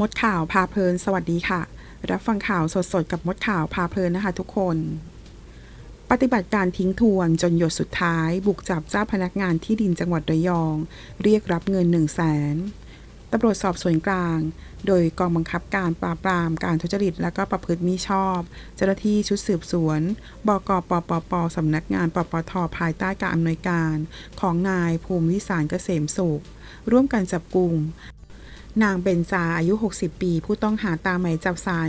มดข่าวพาเพลิน สวัสดีค่ะ รับฟังข่าวสดๆ กับมดข่าวพาเพลินนะคะทุกคน ปฏิบัติการทิ้งทวนจนหยดสุดท้าย บุกจับเจ้าพนักงานที่ดินจังหวัดระยอง เรียกรับเงิน 1 0 0 0 0แสนตำรวจสอบสวนกลาง โดยกองบังคับการปราบปรามการทุจริตและก็ประพฤติมิชอบ เจ้าหน้าที่ชุดสืบสวน บกปปปสำนักงานปปทภายใต้การอำนวยการ ของนายภูมิวิสารเกษมสุข ร่วมกันจับกลุ่ม นางเบนจาอายุ 60 ปี ผู้ต้องหาตามหมายจับสาร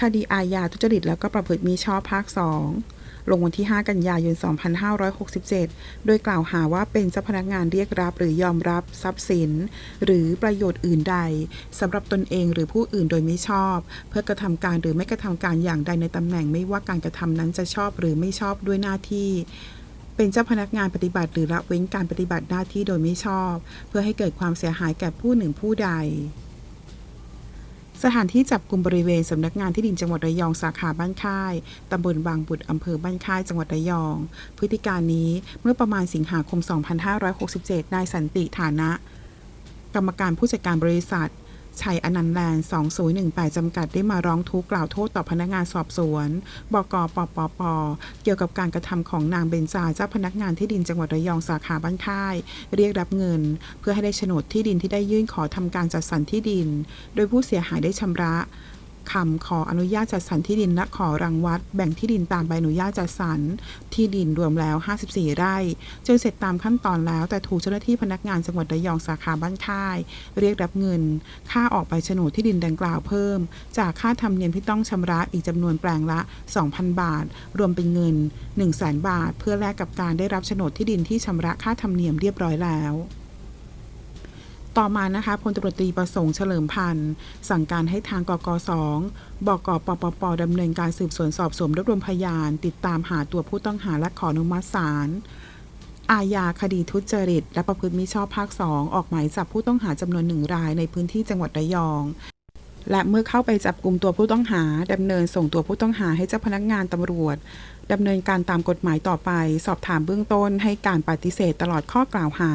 คดีอาญาทุจริตแล้วก็ประพฤติมิชอบภาค2ลงวันที่ 5 กันยายน 2567 โดยกล่าวหาว่าเป็นเจ้าพนักงานเรียกรับหรือยอมรับทรัพย์สิน หรือประโยชน์อื่นใดสำหรับตนเองหรือผู้อื่นโดยไม่ชอบ เพื่อกระทำการหรือไม่กระทำการอย่างใดในตำแหน่งไม่ว่าการกระทำนั้นจะชอบหรือไม่ชอบด้วยหน้าที่ เป็นเจ้าพนักงานปฏิบัติหรือละเว้นการปฏิบัติหน้าที่โดยไม่ชอบ เพื่อให้เกิดความเสียหายแก่ผู้หนึ่งผู้ใด สถานที่จับกลุ่มบริเวณสำนักงานที่ดินจังหวัดระยองสาขาบ้านค่ายตำบลบางบุตรอำเภอบ้านค่ายจังหวัดระยอง พฤติการนี้เมื่อประมาณสิงหาคม 2567 นายสันติฐานะ กรรมการผู้จัดการบริษัท ชัยอนันต์แลนด์ 2018 จำกัดได้มาร้องทุกข์กล่าวโทษต่อพนักงานสอบสวน บกปปป เกี่ยวกับการกระทำของนางเบนจาเจ้าพนักงานที่ดินจังหวัดระยองสาขาบ้านค่าย เรียกรับเงิน เพื่อให้ได้โฉนดที่ดินที่ได้ยื่นขอทำการจัดสรรที่ดิน โดยผู้เสียหายได้ชำระ คำขออนุญาตจัดสรรที่ดินและขอรังวัด แบ่งที่ดินตามใบอนุญาตจัดสรรที่ดินรวมแล้ว 54 ไร่ จนเสร็จตามขั้นตอนแล้ว แต่ถูกเจ้าหน้าที่พนักงานจังหวัดระยองสาขาบ้านค่าย เรียกรับเงิน ค่าออกใบโฉนดที่ดินดังกล่าวเพิ่ม จากค่าธรรมเนียมที่ต้องชำระอีกจำนวนแปลงละ 2,000 บาท รวมเป็นเงิน 100,000 บาท เพื่อแลกกับการได้รับโฉนดที่ดินที่ชำระค่าธรรมเนียมเรียบร้อยแล้ว ต่อมานะคะพลตำรวจตรีประสงค์เฉลิมพันธ์ สั่งการให้ทางกกสองบกปปปดำเนินการสืบสวนสอบสวนรวบรวมพยาน ติดตามหาตัวผู้ต้องหาและขออนุมัติศาลอาญาคดีทุจริต และประพฤติมิชอบภาค2ออกหมายจับผู้ต้องหาจำนวนหนึ่งรายในพื้นที่จังหวัดระยอง และเมื่อเข้าไปจับกลุ่มตัวผู้ต้องหาดำเนินส่งตัวผู้ต้องหาให้เจ้าพนักงานตำรวจดำเนินการตามกฎหมายต่อไป สอบถามเบื้องต้นให้การปฏิเสธตลอดข้อกล่าวหา